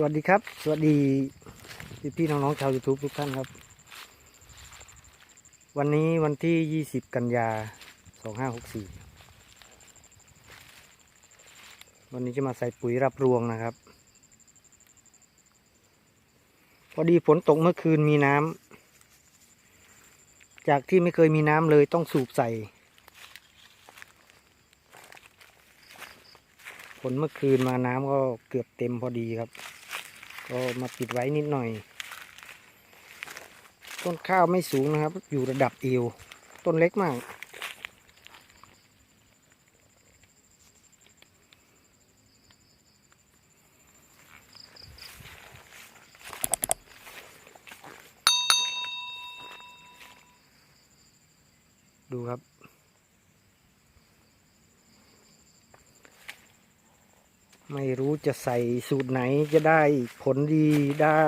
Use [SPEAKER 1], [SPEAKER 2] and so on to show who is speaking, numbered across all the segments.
[SPEAKER 1] สวัสดีครับ สวัสดีพี่พี่น้องๆชาว YouTube ทุกท่านครับ วันนี้วันที่ 20 กันยา 2564 วันนี้จะมาใส่ปุ๋ยรับรวงนะครับ พอดีฝนตกเมื่อคืนมีน้ำ จากที่ไม่เคยมีน้ำเลยต้องสูบใส่ ฝนเมื่อคืนมาน้ำก็เกือบเต็มพอดีครับ ก็มาปิดไว้นิดหน่อย ต้นข้าวไม่สูงนะครับ อยู่ระดับเอว ต้นเล็กมาก ดูครับ ไม่รู้จะใส่สูตรไหนจะได้ผลดีได้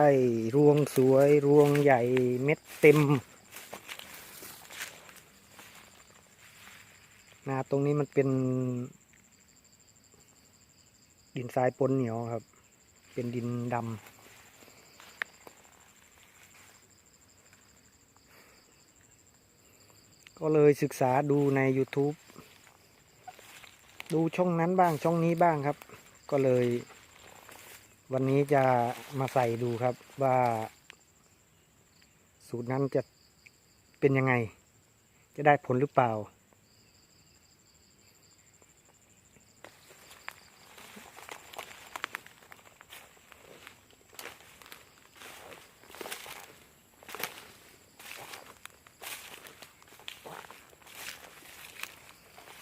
[SPEAKER 1] รวงสวยรวงใหญ่เม็ดเต็มนาตรงนี้มันเป็น ดินทรายปนเหนียวครับ เป็นดินดำก็เลยศึกษาดูใน YouTube ดูช่องนั้นบ้างช่องนี้บ้างครับ ก็เลย วันนี้จะมาใส่ดูครับว่า สูตรนั้นจะเป็นยังไง จะได้ผลหรือเปล่า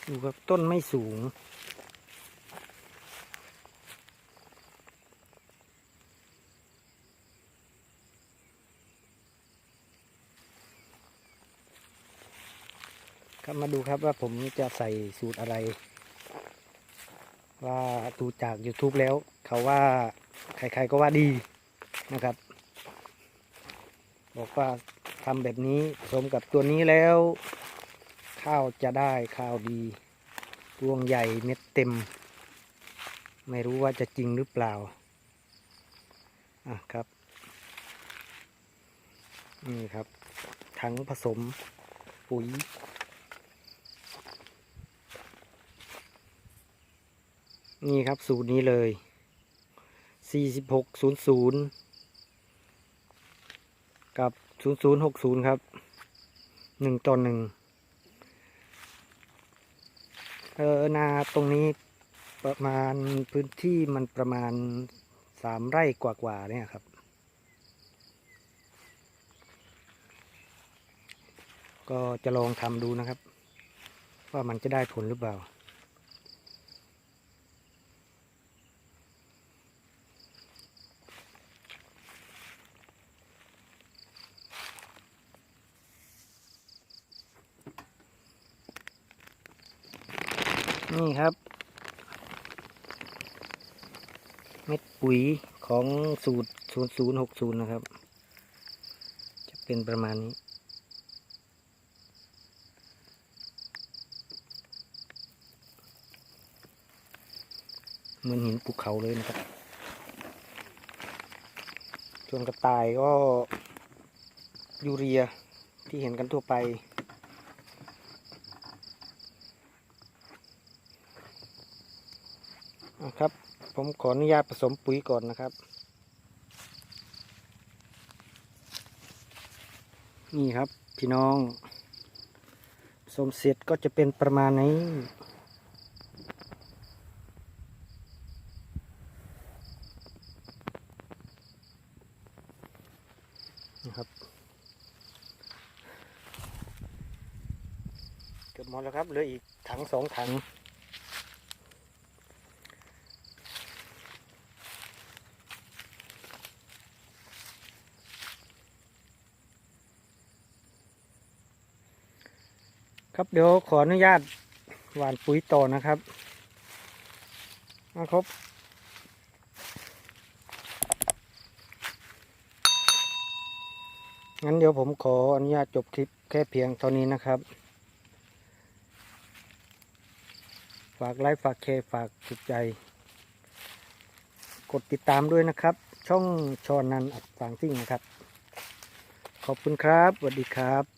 [SPEAKER 1] ดูครับต้นไม่สูง ครับมาดูครับว่าผมจะใส่สูตรอะไร ว่าดูจาก YouTube แล้ว เขาว่าใครๆก็ว่าดีนะครับ บอกว่าทำแบบนี้ผสมกับตัวนี้แล้ว ข้าวจะได้ข้าวดีรวงใหญ่เม็ดเต็ม ไม่รู้ว่าจะจริงหรือเปล่าอะครับนี่ครับ ถังผสมปุ๋ย นี่ครับสูตรนี้เลย 4600 กับ 0060 ครับหนึ่งต่อหนึ่งเออนาตรงนี้ประมาณพื้นที่มันประมาณสามไร่กว่าๆเนี่ยครับ ก็จะลองทำดูนะครับ ว่ามันจะได้ผลหรือเปล่า นี่ครับ เม็ดปุ๋ยของสูตร 0060 นะครับ จะเป็นประมาณนี้ เหมือนหินภูเขาเลยนะครับ ส่วนกระต่ายก็ยูเรียที่เห็นกันทั่วไป นะครับ ผมขออนุญาตผสมปุ๋ยก่อนนะครับ นี่ครับพี่น้องสมเสร็จก็จะเป็นประมาณนี้นะครับเกือบหมดแล้วครับเหลืออีกถังสองถัง ครับเดี๋ยวขออนุญาตหว่านปุ๋ยต่อนะครับนะครับงั้นเดี๋ยวผมขออนุญาตจบคลิปแค่เพียงเท่านี้นะครับ ฝากไลค์ฝากแชร์ฝากถูกใจ กดติดตามด้วยนะครับ ช่องชอนนันอัดฟางซิ่งนะครับ ขอบคุณครับสวัสดีครับ